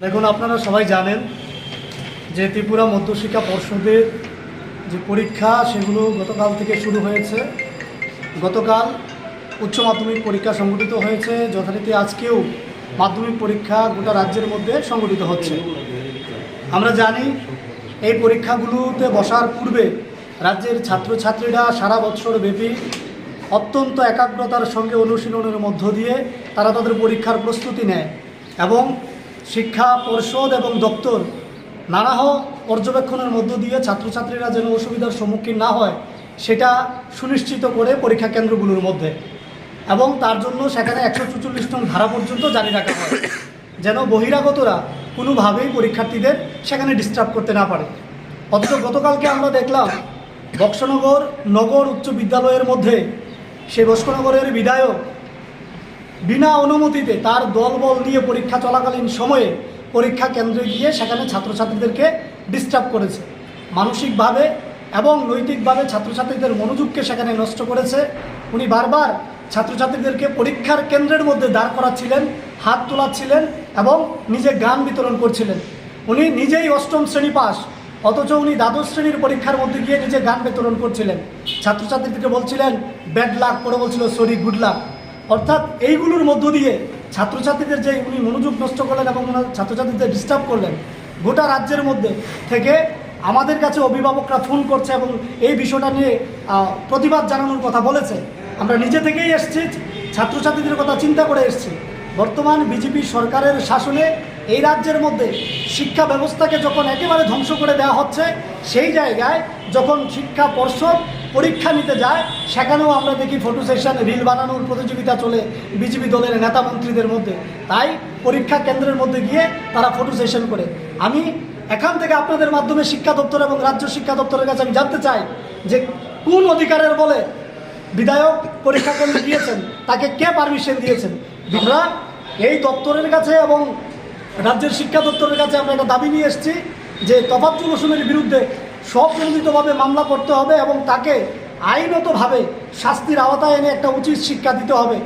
দেখুন, আপনারা সবাই জানেন যে ত্রিপুরা মধ্যশিক্ষা পর্ষদের যে পরীক্ষা, সেগুলো গতকাল থেকে শুরু হয়েছে। গতকাল উচ্চ মাধ্যমিক পরীক্ষা সংগঠিত হয়েছে, যথারীতি আজকেও মাধ্যমিক পরীক্ষা গোটা রাজ্যের মধ্যে সংগঠিত হচ্ছে। আমরা জানি, এই পরীক্ষাগুলোতে বসার পূর্বে রাজ্যের ছাত্রছাত্রীরা সারা বছর ব্যাপী অত্যন্ত একাগ্রতার সঙ্গে অনুশীলনের মধ্য দিয়ে তারা তাদের পরীক্ষার প্রস্তুতি নেয় এবং শিক্ষা, পর্ষদ এবং দপ্তর নানাহ পর্যবেক্ষণের মধ্য দিয়ে ছাত্রছাত্রীরা যেন অসুবিধার সম্মুখীন না হয়, সেটা সুনিশ্চিত করে পরীক্ষা কেন্দ্রগুলোর মধ্যে। এবং তার জন্য সেখানে একশো চুচল্লিশ নং ধারা পর্যন্ত জারি রাখা হয়, যেন বহিরাগতরা কোনোভাবেই পরীক্ষার্থীদের সেখানে ডিস্টার্ব করতে না পারে। অথচ গতকালকে আমরা দেখলাম, বক্সনগর নগর উচ্চ বিদ্যালয়ের মধ্যে সেই বস্কনগরের বিধায়ক বিনা অনুমতিতে তার দলবল নিয়ে পরীক্ষা চলাকালীন সময়ে পরীক্ষা কেন্দ্রে গিয়ে সেখানে ছাত্রছাত্রীদেরকে ডিস্টার্ব করেছে। মানসিকভাবে এবং নৈতিকভাবে ছাত্রছাত্রীদের মনোযোগকে সেখানে নষ্ট করেছে। উনি বারবার ছাত্রছাত্রীদেরকে পরীক্ষার কেন্দ্রের মধ্যে দাঁড় করাচ্ছিলেন, হাত তোলাচ্ছিলেন এবং নিজে গান বিতরণ করছিলেন। উনি নিজেই অষ্টম শ্রেণি পাস, অথচ উনি দ্বাদশ শ্রেণির পরীক্ষার মধ্যে গিয়ে নিজে গান বিতরণ করছিলেন। ছাত্রছাত্রীদেরকে বলছিলেন ব্যাড লাক করে বলছিল সরি গুড লাক অর্থাৎ এইগুলোর মধ্য দিয়ে ছাত্রছাত্রীদের যে উনি মনোযোগ নষ্ট করলেন এবং ওনার ছাত্রছাত্রীদের ডিস্টার্ব করলেন, গোটা রাজ্যের মধ্যে থেকে আমাদের কাছে অভিভাবকরা ফোন করছে এবং এই বিষয়টা নিয়ে প্রতিবাদ জানানোর কথা বলেছে। আমরা নিজে থেকেই এসছি, ছাত্রছাত্রীদের কথা চিন্তা করে এসছি। বর্তমান বিজেপি সরকারের শাসনে এই রাজ্যের মধ্যে শিক্ষা ব্যবস্থাকে যখন একেবারে ধ্বংস করে দেওয়া হচ্ছে, সেই জায়গায় যখন শিক্ষা পর্ষদ পরীক্ষা নিতে যায়, সেখানেও আমরা দেখি ফটো সেশন, রিল বানানোর প্রতিযোগিতা চলে বিজেপি দলের নেতা মন্ত্রীদের মধ্যে। তাই পরীক্ষা কেন্দ্রের মধ্যে গিয়ে তারা ফটো সেশন করে। আমি এখান থেকে আপনাদের মাধ্যমে শিক্ষা দপ্তর এবং রাজ্য শিক্ষা দপ্তরের কাছে আমি জানতে চাই যে কোন অধিকারের বলে বিধায়ক পরীক্ষা কেন্দ্রে গিয়েছেন? তাকে কে পারমিশন দিয়েছেন? আমরা এই দপ্তরের কাছে এবং রাজ্যের শিক্ষা দপ্তরের কাছে আমরা একটা দাবি নিয়ে এসেছি যে তফাৎুল হোসেনের বিরুদ্ধে স্বপ্রণোদিতভাবে মামলা করতে হবে এবং তাকে আইনতভাবে শাস্তির আওতায় এনে একটা উচিত শিক্ষা দিতে হবে।